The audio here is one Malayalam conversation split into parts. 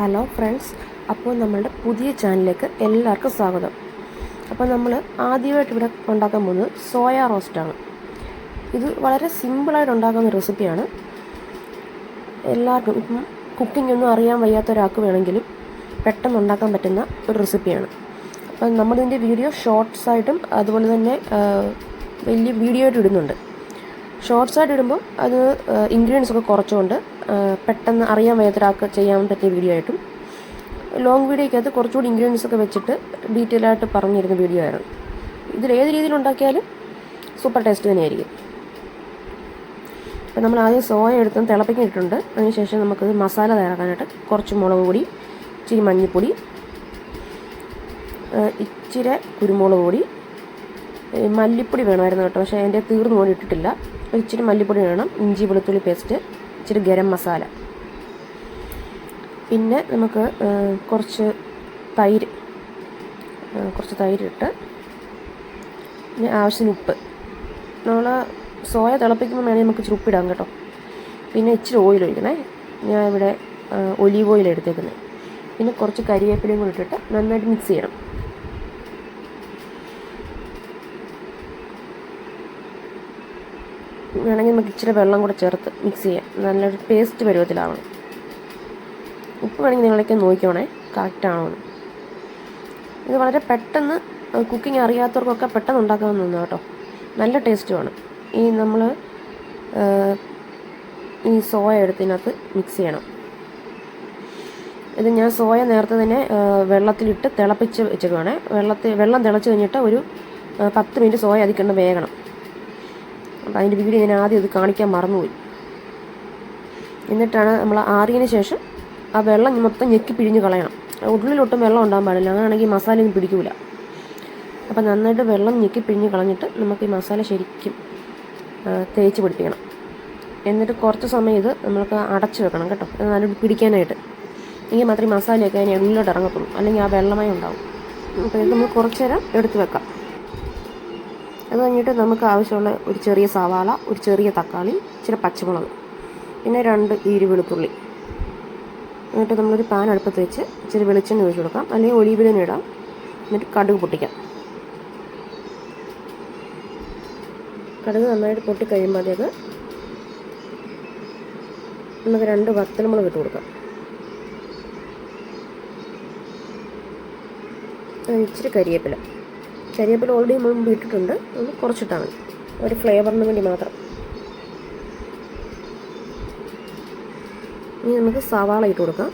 ഹലോ ഫ്രണ്ട്സ് അപ്പോൾ നമ്മളുടെ പുതിയ ചാനലിലേക്ക് എല്ലാവർക്കും സ്വാഗതം. അപ്പോൾ നമ്മൾ ആദ്യമായിട്ട് ഇവിടെ ഉണ്ടാക്കാൻ പോകുന്നത് സോയ റോസ്റ്റാണ്. ഇത് വളരെ സിമ്പിളായിട്ട് ഉണ്ടാക്കുന്ന റെസിപ്പിയാണ്. എല്ലാവർക്കും ഇപ്പം കുക്കിംഗ് ഒന്നും അറിയാൻ വയ്യാത്ത ഒരാൾക്ക് വേണമെങ്കിലും പെട്ടെന്ന് ഉണ്ടാക്കാൻ പറ്റുന്ന ഒരു റെസിപ്പിയാണ്. അപ്പം നമ്മളിതിന്റെ വീഡിയോ ഷോർട്ട്സ് ആയിട്ടും അതുപോലെ തന്നെ വലിയ വീഡിയോ ആയിട്ട് ഇടുന്നുണ്ട്. ഷോർട്സ് ആയിട്ട് ഇടുമ്പോൾ അത് ഇൻഗ്രീഡിയൻസ് ഒക്കെ കുറച്ചുകൊണ്ട് പെട്ടെന്ന് അറിയാൻ വയ്യാത്തൊരാൾക്ക് ചെയ്യാൻ പറ്റിയ വീഡിയോ ആയിട്ടും. ലോങ് വീഡിയോയ്ക്കകത്ത് കുറച്ചുകൂടി ഇൻഗ്രീഡിയൻസ് ഒക്കെ വെച്ചിട്ട് ഡീറ്റെയിൽ ആയിട്ട് പറഞ്ഞിരുന്ന വീഡിയോ ആയിരുന്നു. ഇതിൽ ഏത് രീതിയിൽ ഉണ്ടാക്കിയാലും സൂപ്പർ ടേസ്റ്റ് തന്നെയായിരിക്കും. അപ്പം നമ്മൾ ആദ്യം സോയ എടുത്ത് തിളപ്പിക്കാൻ ഇട്ടിട്ടുണ്ട് അതിനുശേഷം നമുക്കത് മസാല തയ്യാറാക്കാനായിട്ട് കുറച്ച് മുളക് പൊടി ഇച്ചിരി മഞ്ഞൾപ്പൊടി ഇച്ചിരി കുരുമുളക് പൊടി മല്ലിപ്പൊടി വേണമായിരുന്നു കേട്ടോ. പക്ഷേ അതിന്റെ തീർന്നു പോയി ഇട്ടിട്ടില്ല. ഇച്ചിരി മല്ലിപ്പൊടി വേണം ഇഞ്ചി വെളുത്തുള്ളി പേസ്റ്റ് ഇച്ചിരി ഗരം മസാല. പിന്നെ നമുക്ക് കുറച്ച് തൈര് കുറച്ച് തൈരിട്ട് പിന്നെ ആവശ്യത്തിന് ഉപ്പ്. നമ്മൾ സോയ തിളപ്പിക്കുമ്പോൾ വേണമെങ്കിൽ നമുക്ക് ഇച്ചിരി ഉപ്പിടാം കേട്ടോ. പിന്നെ ഇച്ചിരി ഓയിൽ ഒഴിക്കണേ. ഞാൻ ഇവിടെ ഒലീവ് ഓയിൽ എടുത്തേക്കുന്നത്. പിന്നെ കുറച്ച് കരിവേപ്പിലയും കൂടി ഇട്ടിട്ട് നന്നായിട്ട് മിക്സ് ചെയ്യണം. വേണമെങ്കിൽ നമുക്ക് ഇച്ചിരി വെള്ളം കൂടെ ചേർത്ത് മിക്സ് ചെയ്യാം. നല്ലൊരു പേസ്റ്റ് പരുവത്തിലാവണം ഉപ്പ് വേണമെങ്കിൽ നിങ്ങളൊക്കെ നോക്കിക്കോണേ. കറക്റ്റാണോ ഇത് വളരെ പെട്ടെന്ന് കുക്കിംഗ് അറിയാത്തവർക്കൊക്കെ പെട്ടെന്ന് ഉണ്ടാക്കാവുന്നതാണ് കേട്ടോ. നല്ല ടേസ്റ്റുമാണ് ഈ നമ്മൾ ഈ സോയ എടുത്തതിനകത്ത് മിക്സ് ചെയ്യണം. ഇത് ഞാൻ സോയ നേരത്തെ തന്നെ വെള്ളത്തിലിട്ട് തിളപ്പിച്ച് വെച്ചേക്കുവാണേ. വെള്ളത്തിൽ വെള്ളം തിളച്ച് കഴിഞ്ഞിട്ട് ഒരു പത്ത് മിനിറ്റ് സോയ അതിക്കൊണ്ട് വേകണം. അതിന്റെ വീഡിയോ ഞാൻ ആദ്യം ഇത് കാണിക്കാൻ മറന്നുപോയി. എന്നിട്ടാണ് നമ്മൾ ആറിയതിന് ശേഷം ആ വെള്ളം മൊത്തം ഞെക്കി പിഴിഞ്ഞ് കളയണം. ഉള്ളിലൊട്ടും വെള്ളം ഉണ്ടാകാൻ പാടില്ല. അങ്ങനെയാണെങ്കിൽ മസാലയൊന്നും പിടിക്കൂല. അപ്പം നന്നായിട്ട് വെള്ളം ഞെക്കി പിഴിഞ്ഞ് കളഞ്ഞിട്ട് നമുക്ക് ഈ മസാല ശരിക്കും തേച്ച് പിടിപ്പിക്കണം. എന്നിട്ട് കുറച്ച് സമയം ഇത് നമ്മൾക്ക് അടച്ച് വെക്കണം കേട്ടോ. നല്ല പിടിക്കാനായിട്ട്. എങ്കിൽ മാത്രമേ മസാലയൊക്കെ അതിന് ഉള്ളിലോട്ട് ഇറങ്ങത്തുള്ളൂ. അല്ലെങ്കിൽ ആ വെള്ളമായി ഉണ്ടാവും. അപ്പോൾ ഇത് നമ്മൾ കുറച്ച് നേരം എടുത്ത് വെക്കാം. അത് കഴിഞ്ഞിട്ട് നമുക്ക് ആവശ്യമുള്ള ഒരു ചെറിയ സവാള ഒരു ചെറിയ തക്കാളി ഇച്ചിരി പച്ചമുളക് പിന്നെ രണ്ട് ഈരി വെളുത്തുള്ളി. എന്നിട്ട് നമ്മളൊരു പാൻ അടുപ്പത്ത് വെച്ച് ഇച്ചിരി വെളിച്ചെണ്ണ ഒഴിച്ച് കൊടുക്കാം. അല്ലെങ്കിൽ ഒലിവിലെണ്ണ ഇടാം. എന്നിട്ട് കടുക് പൊട്ടിക്കാം. കടുക് നന്നായിട്ട് പൊട്ടി കഴിയുമ്പോഴത്തേക്ക് നമുക്ക് രണ്ട് വത്തലമുളക് ഇട്ട് കൊടുക്കാം. ഇച്ചിരി കരിവേപ്പില കരിവേപ്പില ഓൾറെഡി മുമ്പ് ഇട്ടിട്ടുണ്ട്. ഒന്ന് കുറച്ചിട്ടാൽ മതി. ഒരു ഫ്ലേവറിന് വേണ്ടി മാത്രം. ഇനി നമുക്ക് സവാള ഇട്ട് കൊടുക്കാം.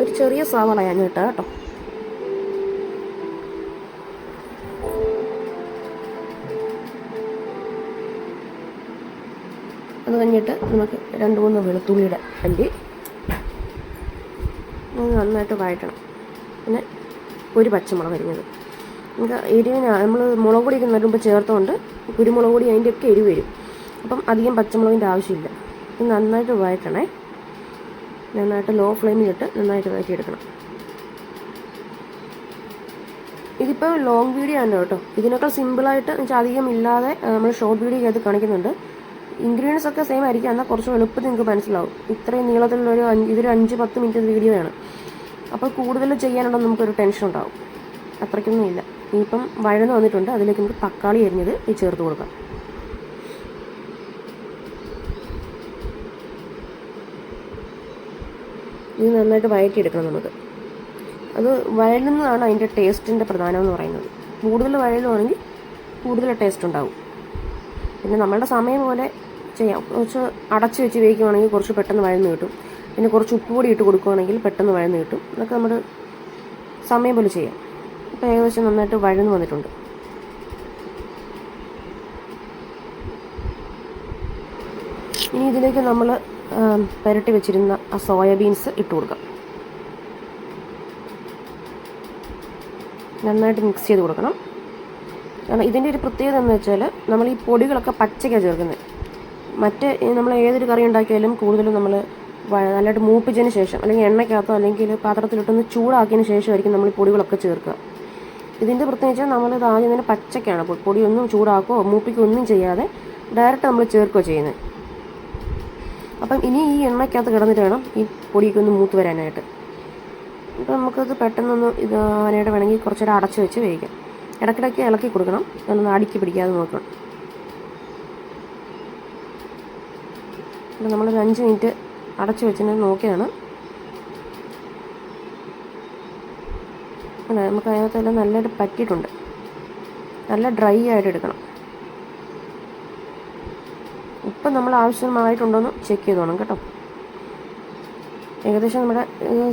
ഒരു ചെറിയ സവാള ഞാൻ ഇട്ടാ കേട്ടോ. അത് കഴിഞ്ഞിട്ട് നമുക്ക് രണ്ട് മൂന്ന് വെളുത്തുള്ളിയുടെ അല്ലി നന്നായിട്ട് വഴറ്റണം. പിന്നെ ഒരു പച്ചമുളക് അരിഞ്ഞത്. എരിവിന് നമ്മൾ മുളക് പൊടിയൊക്കെ നടുമ്പോൾ ചേർത്തുകൊണ്ട് കുരുമുളക് പൊടി അതിന്റെയൊക്കെ എരിവ് വരും. അപ്പം അധികം പച്ചമുളകിന്റെ ആവശ്യമില്ല. ഇത് നന്നായിട്ട് വഴറ്റണേ. നന്നായിട്ട് ലോ ഫ്ലെയിമിലിട്ട് നന്നായിട്ട് വഴറ്റിയെടുക്കണം. ഇതിപ്പോൾ ലോങ് വീഡിയോ ആണ് കേട്ടോ. ഇതിനേക്കാൾ സിമ്പിളായിട്ട് വെച്ചാൽ അധികം ഇല്ലാതെ നമ്മൾ ഷോർട്ട് വീഡിയോ അത് കാണിക്കുന്നുണ്ട്. ഇൻഗ്രീഡിയൻസ് ഒക്കെ സെയിം ആയിരിക്കും. എന്നാൽ കുറച്ച് എളുപ്പത്തിൽ നിങ്ങൾക്ക് മനസ്സിലാവും. ഇത്രയും നീളത്തിലുള്ളൊരു അഞ്ച് ഇതൊരു അഞ്ച് പത്ത് മിനിറ്റ് വീഡിയോ ആണ്. അപ്പോൾ കൂടുതൽ ചെയ്യാനുള്ള നമുക്കൊരു ടെൻഷൻ ഉണ്ടാവും. അത്രയ്ക്കൊന്നും ഇല്ല. ഇനിയിപ്പം വഴന്ന് വന്നിട്ടുണ്ട്. അതിലേക്ക് നമുക്ക് തക്കാളി അരിഞ്ഞത് ഈ ചേർത്ത് കൊടുക്കാം. ഇത് നന്നായിട്ട് വഴറ്റിയെടുക്കണം നമുക്ക്. അത് വഴലുന്നതാണ് അതിന്റെ ടേസ്റ്റിന്റെ പ്രധാനമെന്ന് പറയുന്നത്. കൂടുതൽ വഴലുവാണെങ്കിൽ കൂടുതൽ ടേസ്റ്റ് ഉണ്ടാവും. പിന്നെ നമ്മളുടെ സമയം പോലെ ചെയ്യാം. കുറച്ച് അടച്ച് വെച്ച് വേവിക്കുവാണെങ്കിൽ കുറച്ച് പെട്ടെന്ന് വഴന്ന് കിട്ടും. പിന്നെ കുറച്ച് ഉപ്പ് പൊടി ഇട്ട് കൊടുക്കുകയാണെങ്കിൽ പെട്ടെന്ന് വഴന്ന് കിട്ടും. അതൊക്കെ നമ്മുടെ സമയം പോലെ ചെയ്യാം. ഇപ്പോൾ ഏകദേശം നന്നായിട്ട് വഴന്ന് വന്നിട്ടുണ്ട്. ഇനി ഇതിലേക്ക് നമ്മൾ പുരട്ടി വെച്ചിരുന്ന ആ സോയാബീൻസ് ഇട്ട് കൊടുക്കാം. നന്നായിട്ട് മിക്സ് ചെയ്ത് കൊടുക്കണം. കാരണം ഇതിന്റെ ഒരു പ്രത്യേകത എന്ന് വെച്ചാൽ നമ്മൾ ഈ പൊടികളൊക്കെ പച്ചയ്ക്കാണ് ചേർക്കുന്നത് മറ്റ് നമ്മൾ ഏതൊരു കറി ഉണ്ടാക്കിയാലും കൂടുതലും നമ്മൾ നല്ലതായിട്ട് മൂപ്പിച്ചതിന് ശേഷം അല്ലെങ്കിൽ എണ്ണയ്ക്കകത്തോ അല്ലെങ്കിൽ പാത്രത്തിലിട്ടൊന്ന് ചൂടാക്കിയതിന് ശേഷമായിരിക്കും നമ്മൾ പൊടികളൊക്കെ ചേർക്കുക. ഇതിന്റെ പ്രത്യേകിച്ച് നമ്മളിത് ആദ്യം തന്നെ പച്ചയ്ക്കാണ് പൊ- പൊടിയൊന്നും ചൂടാക്കുകയോ മൂപ്പിക്കുകയോ ഒന്നും ചെയ്യാതെ ഡയറക്റ്റ് നമ്മൾ ചേർക്കുകയോ ചെയ്യുന്നത് അപ്പം ഇനി ഈ എണ്ണയ്ക്കകത്ത് കിടന്നിട്ട് വേണം ഈ പൊടിയൊക്കെ ഒന്ന് മൂത്ത് വരാനായിട്ട്. അപ്പോൾ നമുക്കത് പെട്ടെന്നൊന്ന് ഇത് അവനായിട്ട് വേണമെങ്കിൽ കുറച്ചുകൂടെ അടച്ചു വെച്ച് വേവിക്കാം. ഇടയ്ക്കിടയ്ക്ക് ഇളക്കി കൊടുക്കണം. ഒന്ന് അടുക്കി പിടിക്കാതെ നോക്കണം. അപ്പോൾ നമ്മളൊരു അഞ്ച് മിനിറ്റ് അടച്ചു വെച്ചിട്ട് നോക്കിയാണ്. നമുക്ക് അതിനകത്തെല്ലാം നല്ലതായിട്ട് പറ്റിയിട്ടുണ്ട്. നല്ല ഡ്രൈ ആയിട്ട് എടുക്കണം. ഇപ്പം നമ്മൾ ആവശ്യമായിട്ടുണ്ടോയെന്ന് ചെക്ക് ചെയ്ത് വേണം കേട്ടോ. ഏകദേശം നമ്മുടെ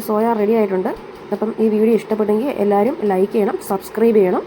സോയ റെഡി ആയിട്ടുണ്ട്. അപ്പം ഈ വീഡിയോ ഇഷ്ടപ്പെട്ടെങ്കിൽ എല്ലാവരും ലൈക്ക് ചെയ്യണം സബ്സ്ക്രൈബ് ചെയ്യണം.